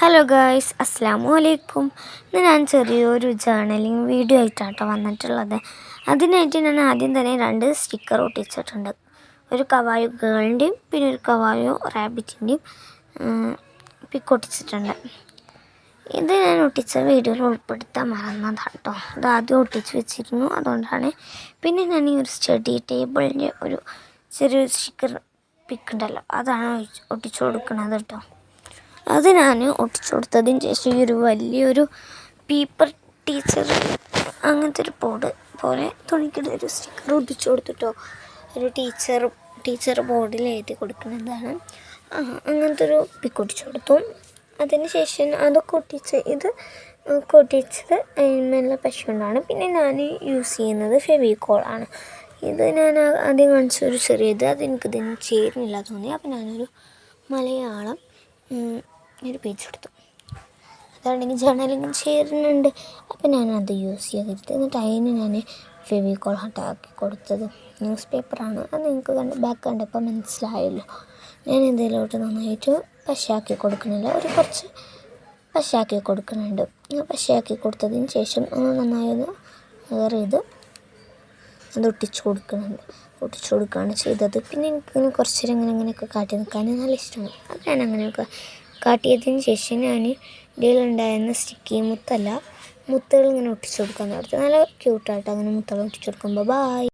Hello guys അസ്സാമു അലൈക്കും ഇന്ന് ഞാൻ ചെറിയൊരു ജേർണലിങ് വീഡിയോ ആയിട്ടാട്ടോ വന്നിട്ടുള്ളത്. അതിനായിട്ട് ഞാൻ ആദ്യം തന്നെ രണ്ട് സ്റ്റിക്കർ ഒട്ടിച്ചിട്ടുണ്ട്. ഒരു കവായു ഗേളിന്റെയും പിന്നെ ഒരു കവായു റാബിറ്റിന്റെയും പിക്ക് ഒട്ടിച്ചിട്ടുണ്ട്. ഇത് ഞാൻ ഒട്ടിച്ച വീഡിയോയിൽ ഉൾപ്പെടുത്താൻ മറന്നതാണ് കേട്ടോ ഇത് ആദ്യം ഒട്ടിച്ച് വെച്ചിരുന്നു അതുകൊണ്ടാണ്. പിന്നെ ഞാൻ ഈ ഒരു സ്റ്റഡി ടേബിളിന്റെ ഒരു ചെറിയൊരു സ്റ്റിക്കർ പിക്ക് ഉണ്ടല്ലോ അതാണ് ഒട്ടിച്ചു കൊടുക്കുന്നത് കേട്ടോ. അത് ഞാൻ ഒട്ടിച്ചു കൊടുത്തതിന് ശേഷം ഈ ഒരു വലിയൊരു പേപ്പർ ടീച്ചർ അങ്ങനത്തെ ഒരു ബോർഡ് പോലെ തുണിക്കിടെ ഒരു സ്റ്റിക്കർ ഒട്ടിച്ചു കൊടുത്തിട്ടോ. ഒരു ടീച്ചർ ടീച്ചർ ബോർഡിൽ എഴുതി കൊടുക്കുന്നതാണ്. അങ്ങനത്തെ ഒരു പിക്ക് ഒട്ടിച്ചു കൊടുത്തു. അതിന് ശേഷം അതൊക്കെ ഒട്ടിച്ച് ഇത് ഒട്ടിച്ചത് അതിന്മേലുള്ള പശ കൊണ്ടാണ് പിന്നെ ഞാൻ യൂസ് ചെയ്യുന്നത് ഫെവിക്കോളാണ് ഇത് ഞാൻ ആദ്യം കാണിച്ച ഒരു ചെറിയത് അതെനിക്ക് ഇതിന് ചേരുന്നില്ല തോന്നി. അപ്പോൾ ഞാനൊരു മലയാളം ഒരു പേജ് എടുത്തു. അതാണെങ്കിൽ ജേണലിങ് ചേരുന്നുണ്ട്. അപ്പോൾ ഞാനത് യൂസ് ചെയ്തിട്ട് എന്നിട്ട് അതിന് ഞാൻ ഫെവിക്കോൾ ഹട്ടാക്കി കൊടുത്തത്. ന്യൂസ് പേപ്പറാണ് അത് നിങ്ങൾക്ക് കണ്ട് ബാക്ക് കണ്ടപ്പോൾ മനസ്സിലായല്ലോ. ഞാൻ എന്തെങ്കിലോട്ട് നന്നായിട്ട് പശയാക്കി കൊടുക്കുന്നില്ല ഒരു കുറച്ച് പശയാക്കി കൊടുക്കുന്നുണ്ട് പശയാക്കി കൊടുത്തതിന് ശേഷം ഒന്ന് നന്നായി ഒന്ന് വേറെ ഇത് അത് ഒട്ടിച്ചു കൊടുക്കുന്നുണ്ട് ഒട്ടിച്ചു കൊടുക്കുകയാണ് ചെയ്തത്. പിന്നെ എനിക്ക് കുറച്ച് നേരം ഇങ്ങനെ ഇങ്ങനെയൊക്കെ കാട്ടി നിൽക്കാൻ നല്ല ഇഷ്ടമാണ്. അത് ഞാൻ അങ്ങനെയൊക്കെ കാട്ടിയതിന് ശേഷം ഞാൻ ഇതിലുണ്ടായിരുന്ന സ്റ്റിക്കി മുത്തല്ല മുത്തുകൾ ഇങ്ങനെ ഒട്ടിച്ചു കൊടുക്കാൻ തുടങ്ങി. നല്ല ക്യൂട്ടായിട്ട് അങ്ങനെ മുത്തുകൾ ഒട്ടിച്ചു കൊടുക്കുമ്പോൾ ബായ്